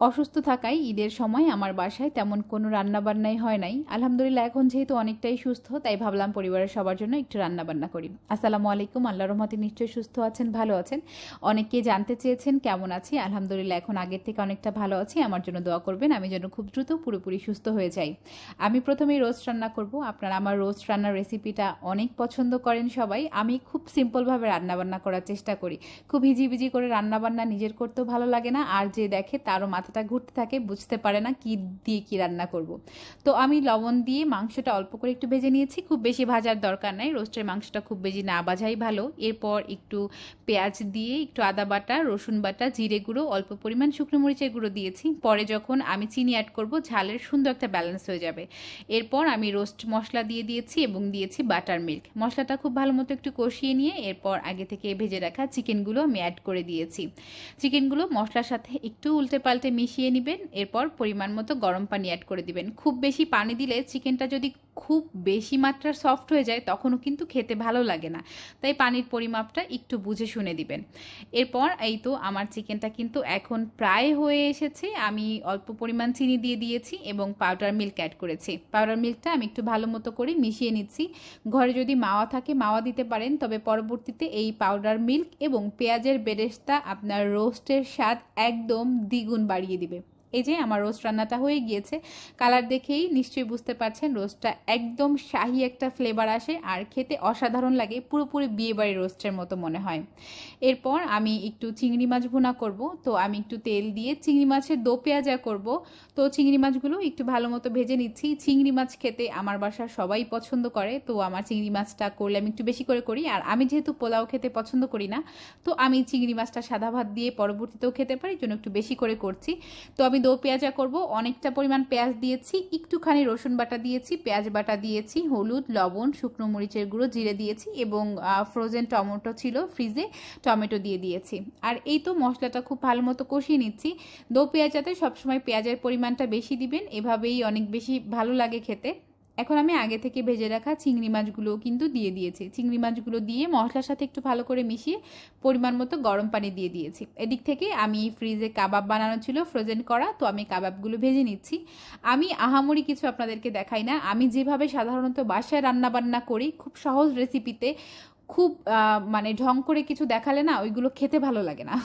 অসুস্থ থাকায় ঈদের সময় আমার বাসায় তেমন কোনো রান্নাবান্নাই হয় নাই। আলহামদুলিল্লাহ, এখন যেহেতু অনেকটাই সুস্থ, তাই ভাবলাম পরিবারের সবার জন্য একটু রান্নাবান্না করি। আসসালামু আলাইকুম, আল্লাহ রহমতে নিশ্চয়ই সুস্থ আছেন, ভালো আছেন। অনেকে জানতে চেয়েছেন কেমন আছি। আলহামদুলিল্লাহ, এখন আগের থেকে অনেকটা ভালো আছি। আমার জন্য দোয়া করবেন, আমি যেন খুব দ্রুত পুরোপুরি সুস্থ হয়ে যাই। আমি প্রথমেই রোস্ট রান্না করব। আপনারা আমার রোস্ট রান্নার রেসিপিটা অনেক পছন্দ করেন সবাই। আমি খুব সিম্পলভাবে রান্নাবান্না করার চেষ্টা করি। খুব হিজিবিজি করে রান্নাবান্না নিজের করতেও ভালো লাগে না। আর যে দেখে তারও মাথাটা ঘুরতে থাকে, বুঝতে পারে না কি দিয়ে কি রান্না করব। তো আমি লবণ দিয়ে মাংসটা অল্প করে একটু ভেজে নিয়েছি, খুব বেশি ভাজার দরকার নাই, রোস্টের মাংসটা খুব বেশি না ভাজাই ভালো। এরপর একটু পেঁয়াজ দিয়ে একটু আদা বাটা, রসুন বাটা, জিরে গুঁড়ো, অল্প পরিমাণ শুকনো মরিচের গুঁড়ো দিয়েছি। পরে যখন আমি চিনি অ্যাড করব, ঝালের সুন্দর একটা ব্যালেন্স হয়ে যাবে। এরপর আমি রোস্ট মশলা দিয়ে দিয়েছি এবং দিয়েছি বাটার মিল্ক মশলাটা খুব ভালো মতো একটু কষিয়ে নিয়ে এরপর আগে থেকে ভেজে রাখা চিকেনগুলো আমি অ্যাড করে দিয়েছি। চিকেনগুলো মশলার সাথে একটু উল্টে পাল্টে মিশিয়ে নেবেন, এরপর পরিমাণ মতো গরম পানি অ্যাড করে দিবেন। খুব বেশি পানি দিলে চিকেনটা যদি খুব বেশি মাত্রার সফট হয়ে যায়, তখনও কিন্তু খেতে ভালো লাগে না। তাই পানির পরিমাপটা একটু বুঝে শুনে দিবেন। এরপর এই তো আমার চিকেনটা কিন্তু এখন প্রায় হয়ে এসেছে, আমি অল্প পরিমাণ চিনি দিয়ে দিয়েছি এবং পাউডার মিল্ক অ্যাড করেছি। পাউডার মিল্কটা আমি একটু ভালো মতো করে মিশিয়ে নিচ্ছি। ঘরে যদি মাওয়া থাকে, মাওয়া দিতে পারেন, তবে পরবর্তীতে এই পাউডার মিল্ক এবং পেঁয়াজের বেরেস্তা আপনার রোস্টের স্বাদ একদম দ্বিগুণ বাড়িয়ে দিবে। এই যে আমার রোস্ট রান্নাটা হয়ে গিয়েছে। কালার দেখেই নিশ্চয়ই বুঝতে পারছেন, রোস্টটা একদম শাহি একটা ফ্লেভার আসে আর খেতে অসাধারণ লাগে, পুরোপুরি বিয়েবাড়ি রোস্টের মতো মনে হয়। এরপর আমি একটু চিংড়ি মাছ ভুনা করব, তো আমি একটু তেল দিয়ে চিংড়ি মাছের দো পেঁয়াজা করব। তো চিংড়ি মাছগুলো একটু ভালো মতো ভেজে নিচ্ছি। চিংড়ি মাছ খেতে আমার বাসার সবাই পছন্দ করে, তো আমার চিংড়ি মাছটা করলে আমি একটু বেশি করে করি। আর আমি যেহেতু পোলাও খেতে পছন্দ করি না, তো আমি চিংড়ি মাছটা সাদা ভাত দিয়ে পরবর্তীতেও খেতে পারি জন্য একটু বেশি করে করছি। তো আমি দো পেঁয়াজা করব। অনেকটা পরিমাণ পেঁয়াজ দিয়েছি, একটুখানি রসুন বাটা দিয়েছি, পেঁয়াজ বাটা দিয়েছি, হলুদ, লবণ, শুকনো মরিচের গুঁড়ো, জিরে দিয়েছি এবং ফ্রোজেন টমেটো ছিল ফ্রিজে টমেটো দিয়ে দিয়েছি। আর এই তো মশলাটা খুব ভালো মতো কষিয়ে নিচ্ছি। দো পেঁয়াজাতে সবসময় পেঁয়াজের পরিমাণটা বেশি দিবেন, এভাবেই অনেক বেশি ভালো লাগে খেতে। এখন আমি আগে থেকে ভেজে রাখা চিংড়ি মাছগুলোও কিন্তু দিয়ে দিয়েছি। চিংড়ি মাছগুলো দিয়ে মশলার সাথে একটু ভালো করে মিশিয়ে পরিমাণ মতো গরম পানি দিয়ে দিয়েছি। এদিক থেকে আমি ফ্রিজে কাবাব বানানো ছিল ফ্রোজেন করা, তো আমি কাবাবগুলো ভেজে নিচ্ছি। আমি আহামরি কিছু আপনাদেরকে দেখাই না। আমি যেভাবে সাধারণত বাসায় রান্না বান্না করি, খুব সহজ রেসিপিতে খুব মানে ঢং করে কিছু দেখালে না ওইগুলো খেতে ভালো লাগে না।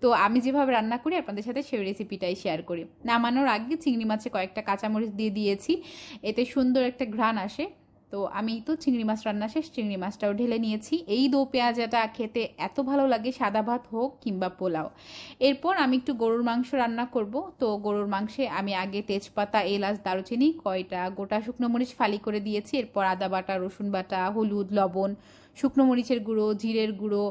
তো আমি যেভাবে রান্না করি, আপনাদের সাথে সেই রেসিপিটাই শেয়ার করি। নামানোর আগে চিংড়ি মাছে কয়েকটা কাঁচামরিচ দিয়ে দিয়েছি। এতে সুন্দর একটা ঘ্রাণ আসে। তো আমি তো চিংড়ি মাছ রান্না শেষ, চিংড়ি মাছটাও ঢেলে নিয়েছি। এই দো পেঁয়াজাটা খেতে এত ভালো লাগে, সাদা ভাত হোক কিংবা পোলাও। এরপর আমি একটু গরুর মাংস রান্না করব। তো গরুর মাংসে আমি আগে তেজপাতা, এলাচ, দারুচিনি, কয়টা গোটা শুকনো মরিচ ফালি করে দিয়েছি। এরপর আদা বাটা, রসুন বাটা, হলুদ, লবণ, শুকনো মরিচের গুঁড়ো, জিরের গুঁড়ো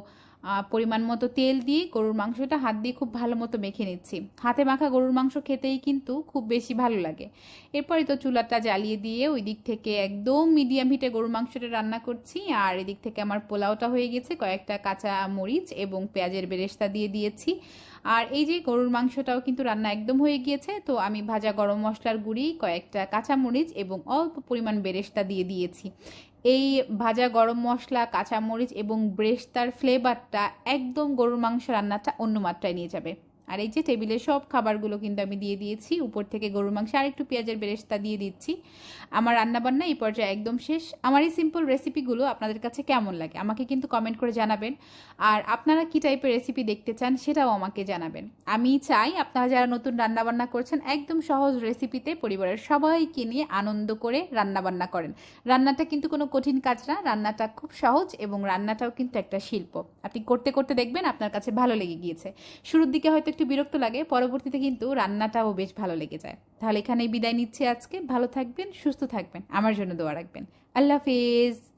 পরিমাণ মতো তেল দিয়ে গরুর মাংসটা হাত দিয়ে খুব ভালো মতো মেখে নিচ্ছি। হাতে মাখা গরুর মাংস খেতেই কিন্তু খুব বেশি ভালো লাগে। এরপরে তো চুলাটা জ্বালিয়ে দিয়ে ওই দিক থেকে একদম মিডিয়াম হিটে গরুর মাংসটা রান্না করছি। আর এদিক থেকে আমার পোলাওটা হয়ে গেছে, কয়েকটা কাঁচা মরিচ এবং পেঁয়াজের বেরেস্তা দিয়ে দিয়েছি। আর এই যে গরুর মাংসটাও কিন্তু রান্না একদম হয়ে গিয়েছে, তো আমি ভাজা গরম মশলার গুঁড়ি, কয়েকটা কাঁচামরিচ এবং অল্প পরিমাণ বেরেস্তা দিয়ে দিয়েছি। এই ভাজা গরম মশলা কাঁচামরিচ এবং ব্রেস্তার ফ্লেভারটা একদম গরুর মাংস রান্নাটা অন্য মাত্রায় নিয়ে যাবে। আর এই যে টেবিলের সব খাবারগুলো কিন্তু আমি দিয়ে দিয়েছি। উপর থেকে গরুর মাংস আর একটু পেঁয়াজের বেরেস্তা দিয়ে দিচ্ছি। আমার রান্নাবান্না এই পর্যায়ে একদম শেষ। আমার এই সিম্পল রেসিপিগুলো আপনাদের কাছে কেমন লাগে? আমাকে কিন্তু কমেন্ট করে জানাবেন। আর আপনারা কি টাইপের রেসিপি দেখতে চান সেটাও আমাকে জানাবেন। আমি চাই আপনারা যারা নতুন রান্নাবান্না করছেন, একদম সহজ রেসিপিতে পরিবারের সবাইকে নিয়ে আনন্দ করে রান্নাবান্না করেন। রান্নাটা কিন্তু কোনো কঠিন কাজ না, রান্নাটা খুব সহজ এবং রান্নাটাও কিন্তু একটা শিল্প। আপনি করতে করতে দেখবেন আপনার কাছে ভালো লেগে গিয়েছে। শুরুর দিকে হয়তো একটু বিরক্ত লাগে, পরবর্তীতে কিন্তু রান্নাটাও বেশ ভালো লেগে যায়। তাহলে এখানেই বিদায় নিচ্ছে আজকে। ভালো থাকবেন, সুস্থ থাকবেন। আমার জন্য দোয়া রাখবেন। আল্লাহ হাফিজ।